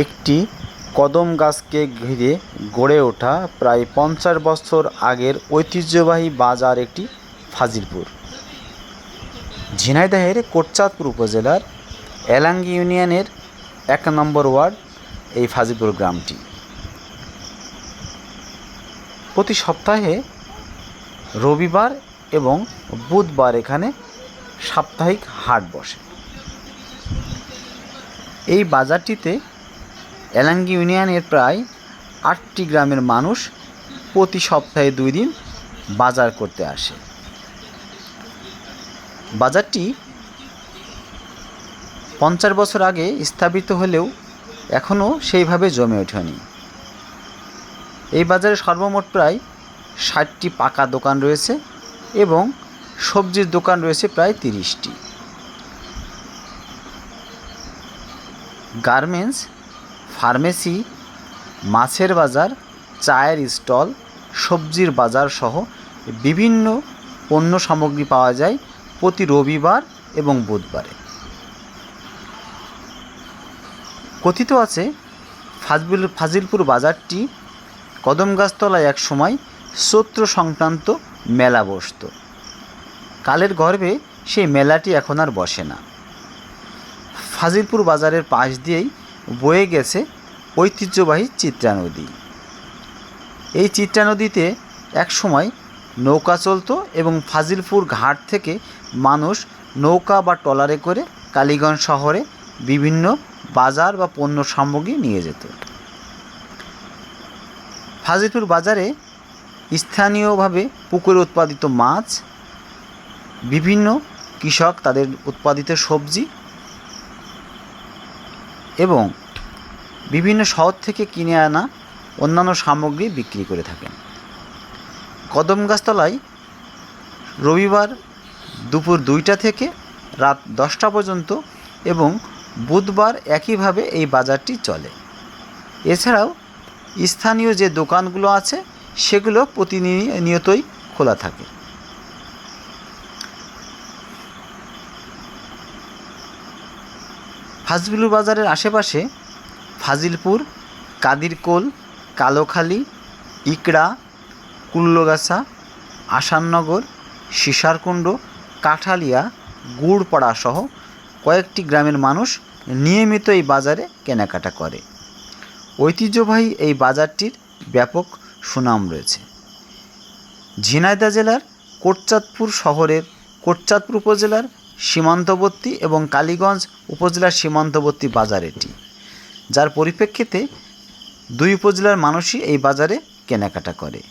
একটি কদম গাছকে ঘিরে গড়ে ওঠা প্রায় পঞ্চাশ বছর আগের ঐতিহ্যবাহী বাজার একটি ফাজিলপুর। ঝিনাইদহের কোটচাঁদপুর উপজেলার এলাঙ্গি ইউনিয়নের এক নম্বর ওয়ার্ড এই ফাজিলপুর গ্রামটি। প্রতি সপ্তাহে রবিবার এবং বুধবার এখানে সাপ্তাহিক হাট বসে। এই বাজারটিতে এলাঙ্গি ইউনিয়নের প্রায় আটটি গ্রামের মানুষ প্রতি সপ্তাহে দুই দিন বাজার করতে আসে। বাজারটি পঞ্চাশ বছর আগে স্থাপিত হলেও এখনও সেইভাবে জমে ওঠেনি। এই বাজারে সর্বমোট প্রায় ষাটটি পাকা দোকান রয়েছে এবং সবজির দোকান রয়েছে প্রায় তিরিশটি। গার্মেন্টস ফার্মেসি, মাছের বাজার, চায়ের স্টল, সবজির বাজার সহ বিভিন্ন পণ্য সামগ্রী পাওয়া যায় প্রতি রবিবার এবং বুধবারে। কথিত আছে ফাজবিল ফাজিলপুর বাজারটি কদমগাছতলায় এক সময় চৈত্র সংক্রান্ত মেলা বসত। কালের গর্ভে সেই মেলাটি এখন আর বসে না। ফাজিলপুর বাজারের পাশ দিয়েই বয়ে গেছে ঐতিহ্যবাহী চিত্রা নদী। এই চিত্রা নদীতে এক সময় নৌকা চলতো এবং ফাজিলপুর ঘাট থেকে মানুষ নৌকা বা ট্রলারে করে কালীগঞ্জ শহরে বিভিন্ন বাজার বা পণ্য সামগ্রী নিয়ে যেত। ফাজিলপুর বাজারে স্থানীয়ভাবে পুকুরে উৎপাদিত মাছ, বিভিন্ন কৃষক তাদের উৎপাদিত সবজি এবং বিভিন্ন শহর থেকে কিনে আনা অন্যান্য সামগ্রী বিক্রি করে থাকেন। কদম গাছতলায় রবিবার দুপুর দুইটা থেকে রাত দশটা পর্যন্ত এবং বুধবার একইভাবে এই বাজারটি চলে। এছাড়াও স্থানীয় যে দোকানগুলো আছে, সেগুলো প্রতিনিয়তই খোলা থাকে। ফাজবিলু বাজারের আশেপাশে ফাজিলপুর, কাদিরকোল, কালোখালী, ইকড়া, কুল্লগাছা আসাননগর সিসারকুণ্ড, কাঠালিয়া গুড়পাড়া সহ কয়েকটি গ্রামের মানুষ নিয়মিত এই বাজারে কেনাকাটা করে। ঐতিহ্যবাহী এই বাজারটির ব্যাপক সুনাম রয়েছে। ঝিনাইদা জেলার কোটচাঁদপুর শহরের কোটচাঁদপুর উপজেলার সীমান্তবর্তী এবং কালীগঞ্জ উপজেলার সীমান্তবর্তী বাজার এটি। যার পরিপ্রেক্ষিতে দুই উপজেলার মানুষই এই বাজারে কেনাকাটা করে।